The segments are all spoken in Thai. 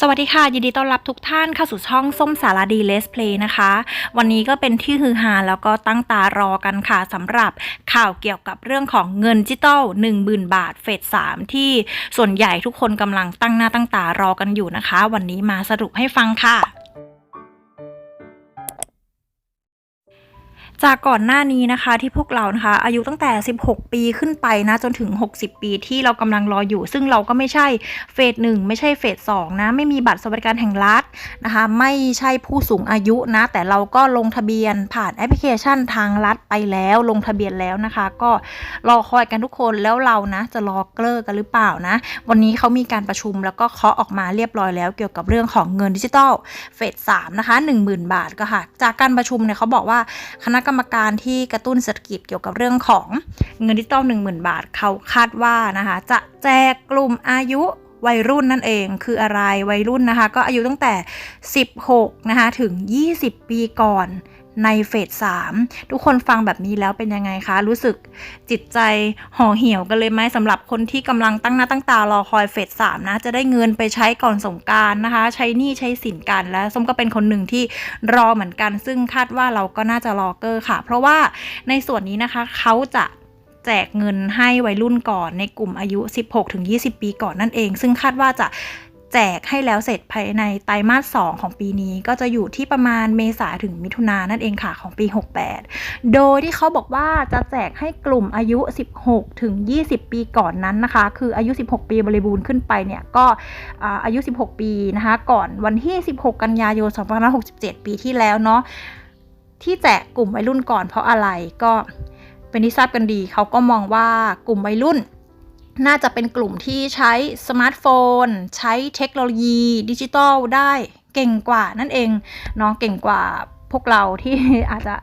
สวัสดีค่ะ ยินดีต้อนรับทุกท่านเข้าสู่ช่องส้มสารดีเลสเพลย์นะคะ วันนี้ก็เป็นที่ฮือฮาแล้วก็ตั้งตารอกันค่ะสำหรับข่าวเกี่ยวกับเรื่องของเงินดิจิตอล10,000 บาทเฟส3ที่ส่วนใหญ่ทุกคนกำลังตั้งหน้าตั้งตารอกันอยู่นะคะ วันนี้มาสรุปให้ฟังค่ะ จากก่อนหน้านี้นะคะที่พวกเรานะคะ อายุตั้งแต่ 16 ปีขึ้นไปนะจนถึง 60 ปีที่เรากำลังรออยู่ ซึ่งเราก็ไม่ใช่เฟสหนึ่งไม่ใช่เฟสสองนะไม่มีบัตรสวัสดิการแห่งรัฐนะคะ ไม่ใช่ผู้สูงอายุนะ แต่เราก็ลงทะเบียนผ่านแอปพลิเคชันทางรัฐไปแล้วลงทะเบียนแล้วนะคะ ก็รอคอยกันทุกคนแล้วเรานะ จะรอเกลิกกันหรือเปล่านะ วันนี้เขามีการประชุมแล้วก็เคาะออกมาเรียบร้อยแล้วเกี่ยวกับเรื่องของเงินดิจิทัลเฟสสามนะคะ10,000บาทก็ค่ะ จากการประชุมเนี่ยเขาบอกว่าคณะกรรมการที่กระตุ้นเศรษฐกิจเกี่ยวกับเรื่องของเงินดิจิตอล10,000 บาทเขาคาดว่านะคะจะแจกกลุ่มอายุวัยรุ่นนั่นเองคืออะไรวัยรุ่นนะคะ ก็อายุตั้งแต่ 16นะคะถึง 20 ปีก่อน ในเฟส3ทุกคนฟังแบบนี้แล้วเป็นยังไงคะ รู้สึกจิตใจห่อเหี่ยวกันเลยไหมสำหรับคนที่กำลังตั้งหน้าตั้งตารอคอยเฟส3นะ จะได้เงินไปใช้ก่อนสงการนะคะ ใช้หนี้ใช้สินกันและส้มก็เป็นคนหนึ่งที่รอเหมือนกัน ซึ่งคาดว่าเราก็น่าจะรอเกอร์ค่ะ เพราะว่าในส่วนนี้นะคะเขาจะแจกเงินให้วัยรุ่นก่อนในกลุ่มอายุ 16-20 ปีก่อนนั่นเอง ซึ่งคาดว่าจะ แจกให้แล้วเสร็จภายในไตรมาส 2 ของปีนี้ ก็จะอยู่ที่ประมาณเมษาถึงมิถุนายนนั่นเองค่ะของปี 68 โดยที่เขาบอกว่าจะแจกให้กลุ่มอายุ 16 ถึง 20 ปีก่อนนั้นนะคะ คืออายุ 16 ปีบริบูรณ์ขึ้นไปเนี่ยก็อายุ 16 ปีนะคะก่อนวันที่ 16 กันยายน 2567 ปีที่แล้วเนาะที่แจกกลุ่มวัยรุ่นก่อนเพราะอะไรก็เป็นที่ทราบกันดี เขาก็มองว่ากลุ่มวัยรุ่น น่าจะเป็นกลุ่มที่ใช้สมาร์ทโฟน ใช้เทคโนโลยีดิจิทัลได้เก่งกว่านั่นเองเนาะเก่งกว่าพวกเราที่อาจจะ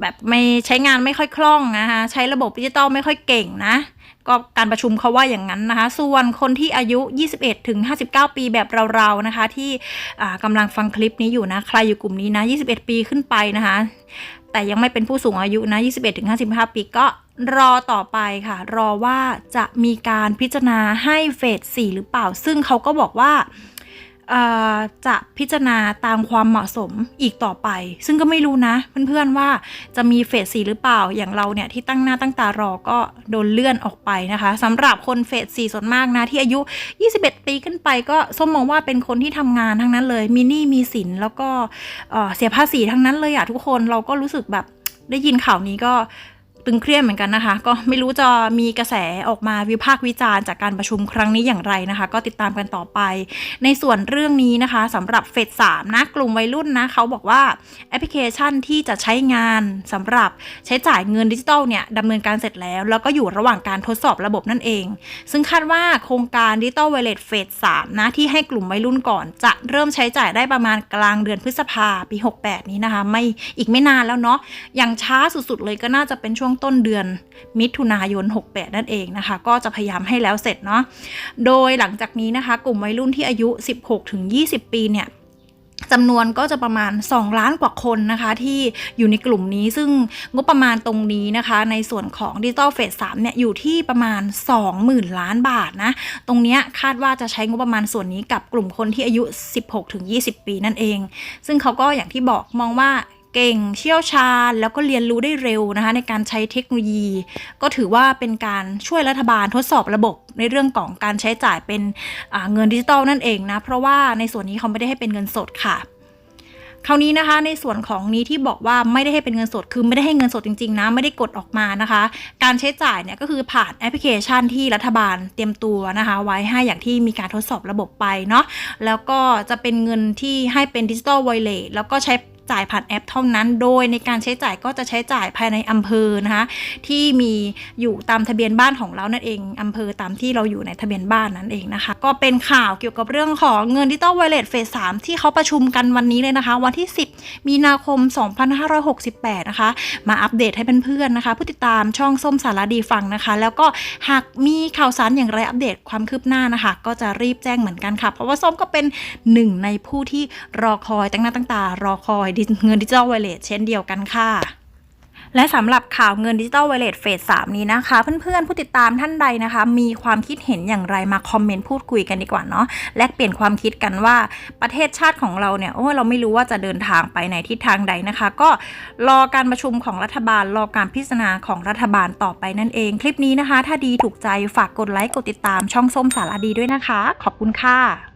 แบบไม่ใช้งานไม่ค่อยคล่องนะคะใช้ระบบดิจิทัลไม่ค่อยเก่งนะก็การประชุมเขาว่าอย่างนั้นนะคะ ส่วนคนที่อายุ 21ถึง59 ปีแบบเราๆนะคะ ที่กำลังฟังคลิปนี้อยู่นะ ใครอยู่กลุ่มนี้นะ 21 ปีขึ้นไปนะคะ แต่ยังไม่เป็นผู้สูงอายุนะ 21ถึง55 ปีก็ รอต่อไปค่ะ รอว่าจะมีการพิจารณาให้เฟส4หรือเปล่า ซึ่งเขาก็บอกว่าจะพิจารณาตามความเหมาะสมอีกต่อไป ซึ่งก็ไม่รู้นะ เพื่อนๆว่าจะมีเฟส4หรือเปล่าอย่างเราเนี่ยที่ตั้งหน้าตั้งตารอก็โดนเลื่อนออกไปนะคะสำหรับคนเฟส4ส่วนมากนะที่อายุ 21 ปีขึ้นไปก็ส้มมองว่าเป็นคนที่ทำงานทั้งนั้นเลย มีหนี้มีสินแล้วก็เเสียภาษีทั้งนั้นเลยอะทุกคนเราก็รู้สึกแบบได้ยินข่าวนี้ก็ ตึงเครียดเหมือนกันนะคะ ก็ไม่รู้จะมีกระแสออกมาวิพากษ์วิจารณ์จากการประชุมครั้งนี้อย่างไรนะคะ ก็ติดตามกันต่อไป ในส่วนเรื่องนี้นะคะสำหรับเฟสสามนะกลุ่มวัยรุ่นนะเขาบอกว่าแอปพลิเคชันที่จะใช้งานสำหรับใช้จ่ายเงินดิจิตอลเนี่ยดำเนินการเสร็จแล้ว แล้วก็อยู่ระหว่างการทดสอบระบบนั่นเอง ซึ่งคาดว่าโครงการดิจิตอลไวเลตเฟสสามนะที่ให้กลุ่มวัยรุ่นก่อน จะเริ่มใช้จ่ายได้ประมาณกลางเดือนพฤษภาปี 68 นี้นะคะ ไม่อีกไม่นานแล้วเนาะอย่างช้าสุดๆเลยก็น่าจะเป็นช่วงต้นเดือนมิถุนายน 68 นั่นเองนะคะ ก็จะพยายามให้แล้วเสร็จเนาะ โดยหลังจากนี้นะคะ กลุ่มวัยรุ่นที่อายุ 16-20 ปีเนี่ยจำนวนก็จะประมาณ 2 ล้านกว่าคนนะคะที่อยู่ในกลุ่มนี้ซึ่งงบประมาณตรงนี้นะคะ ในส่วนของดิจิตอลเฟส3เนี่ยอยู่ที่ประมาณ 20,000 ล้านบาทนะ ตรงเนี้ยคาดว่าจะใช้งบประมาณส่วนนี้กับกลุ่มคนที่อายุ 16-20 ปีนั่นเอง ซึ่งเขาก็อย่างที่บอกมองว่า เก่งเชี่ยวชาญ แล้วก็เรียนรู้ได้เร็วนะคะในการใช้เทคโนโลยี ก็ถือว่าเป็นการช่วยรัฐบาลทดสอบระบบในเรื่องของการใช้จ่ายเป็นเงินดิจิตอลนั่นเองนะเพราะว่าในส่วนนี้เขาไม่ได้ให้เป็นเงินสดค่ะคราวนี้นะคะในส่วนของนี้ที่บอกว่าไม่ได้ให้เป็นเงินสดคือไม่ได้ให้เงินสดจริงๆนะไม่ได้กดออกมานะคะ การใช้จ่ายเนี่ยก็คือผ่านแอปพลิเคชันที่รัฐบาลเตรียมตัวนะคะ ไว้ให้อย่างที่มีการทดสอบระบบไปเนาะแล้วก็จะเป็นเงินที่ให้เป็นดิจิตอลไวเลแล้วก็ใช้ จ่ายผ่านแอปเท่านั้น โดยในการใช้จ่ายก็จะใช้จ่ายภายในอำเภอนะคะที่มีอยู่ตามทะเบียนบ้านของเรานั่นเองอำเภอตามที่เราอยู่ในทะเบียนบ้านนั่นเองนะคะ ก็เป็นข่าวเกี่ยวกับเรื่องของเงินดิจิตอลไวเลตเฟสสามที่เขาประชุมกันวันนี้เลยนะคะ วันที่ 10 มีนาคม 2568 นะคะ มาอัปเดตให้เพื่อนๆนะคะ ผู้ติดตามช่องส้มสารดีฟังนะคะ แล้วก็หากมีข่าวสารอย่างไรอัปเดตความคืบหน้านะคะ ก็จะรีบแจ้งเหมือนกันค่ะ เพราะว่าส้มก็เป็นหนึ่งในผู้ที่รอคอยตั้งหน้าตั้งตารอคอยเงินดิจิทัลไวเลตเช่นเดียวกันค่ะและสำหรับข่าวเงินดิจิ t a ลเวลเลตเฟส3นี้นะคะ เพื่อนๆ ผู้ติดตามท่านใดนะคะ มีความคิดเห็นอย่างไรมาคอมเมนต์พูดคุยกันดีกว่าเนาะแลกเปลี่ยนความคิดกันว่าประเทศชาติของเราเนี่ยโอ้เราไม่รู้ว่าจะเดินทางไปในทิศทางใดนะคะ ก็รอการประชุมของรัฐบาลรอการพิจารณาของรัฐบาลต่อไปนั่นเอง คลิปนี้นะคะ ถ้าดีถูกใจฝากกดไลค์กดติดตามช่องส้มสารดีด้วยนะคะ ขอบคุณค่ะ